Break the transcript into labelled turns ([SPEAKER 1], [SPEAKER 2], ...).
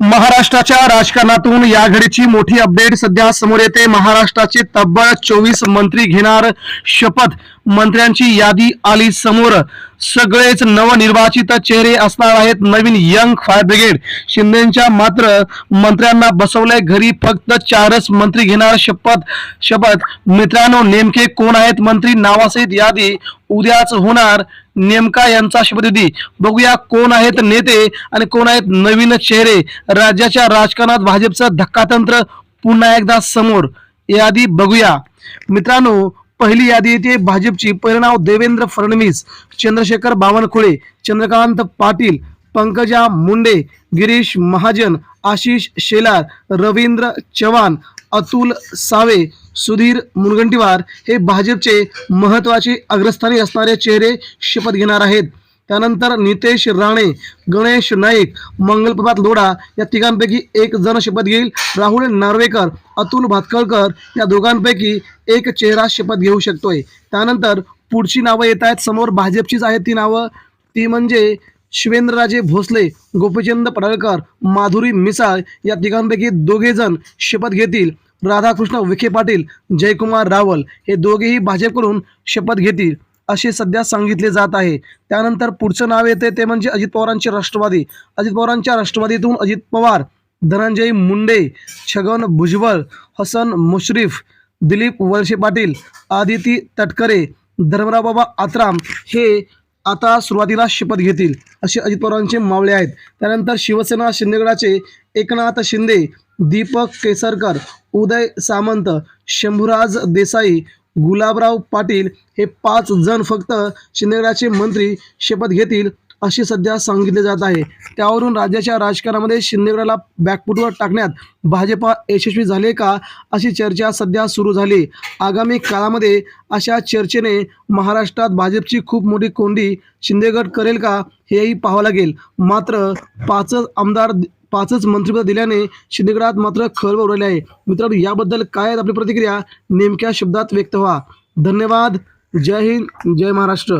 [SPEAKER 1] महाराष्ट्राच्या राजकारणातून या घडीची मोठी अपडेट सध्या समोर येते. महाराष्ट्राचे तब्बल चोवीस मंत्री घेणार शपथ. मंत्र्यांची यादी आली समोर. सगळेच नवनिर्वाचित चेहरे असणार आहेत. नवीन यंग फायर ब्रिगेड शिंदेच्या मात्र मंत्र्यांना बसवलंय. घरी फक्त चारच मंत्री घेणार शपथ. शपथ. मित्रांनो नेमके कोण आहेत? मंत्री नावासहित यादी उद्याच होणार. नेमका यांचा शपथविधी बघूया कोण आहेत नेते आणि कोण आहेत नवीन चेहरे. राज्याच्या राजकारणात भाजपचं धक्कातंत्र पुन्हा एकदा समोर. यादी बघूया. मित्रांनो पहिली यादी येते. भाजपची परिणाम नाव देवेंद्र फडणवीस चंद्रशेखर बावनकुळे चंद्रकांत पाटील पंकजा मुंडे गिरीश महाजन आशिष शेलार रवींद्र चव्हाण अतुल सावे सुधीर मुनगंटीवार हे भाजपचे महत्त्वाचे अग्रस्थानी असणारे चेहरे शपथ घेणार आहेत. त्यानंतर नितेश राणे गणेश नाईक मंगलप्रभात लोढा या तिघांपैकी एक जण शपथ घेईल. राहुल नार्वेकर अतुल भातकळकर या दोघांपैकी एक चेहरा शपथ घेऊ शकतोय. त्यानंतर पुढची नावं येत आहेत. समोर भाजपचीच आहेत ती नावं. ती म्हणजे शिवेंद्रराजे भोसले गोपीचंद पडळकर माधुरी मिसाळ या तिघांपैकी दोघे जण शपथ घेतील. राधाकृष्ण विखे पाटील जयकुमार रावल हे दोघेही भाजपकडून शपथ घेतील. असे सध्या सांगितले जात आहे. त्यानंतर पुढचं नाव येते ते म्हणजे अजित पवारांचे राष्ट्रवादी. अजित पवारांच्या राष्ट्रवादीतून अजित पवार धनंजय मुंडे छगन भुजबळ हसन मुश्रीफ दिलीप वळसे पाटील आदिती तटकरे धर्मराव बाबा आत्राम हे आता सुरुवातीला शपथ घेतील असे अजित पवारांचे मावळे आहेत. त्यानंतर शिवसेना शिंदेगडाचे एकनाथ शिंदे दीपक केसरकर उदय सामंत शंभूराज देसाई गुलाबराव पाटील हे पाच जण फक्त शिंदेगडाचे मंत्री शपथ घेतील असे सध्या सांगितले जात आहे. त्यावरून राज्याच्या राजकारणामध्ये शिंदेगडाला बॅकफुटवर टाकण्यात भाजपा यशस्वी झाले का अशी चर्चा सध्या सुरू झाली. आगामी काळामध्ये अशा चर्चेने महाराष्ट्रात भाजपची खूप मोठी कोंडी शिंदेगड करेल का हेही पाहावं लागेल. मात्र पाचच आमदार पाचच मंत्रिपद दिल्याने शिंदेगडात मात्र खळबळ उडाली आहे. मित्रांनो याबद्दल काय आहेत आपली प्रतिक्रिया? नेमक्या शब्दात व्यक्त व्हा. धन्यवाद. जय हिंद. जय महाराष्ट्र.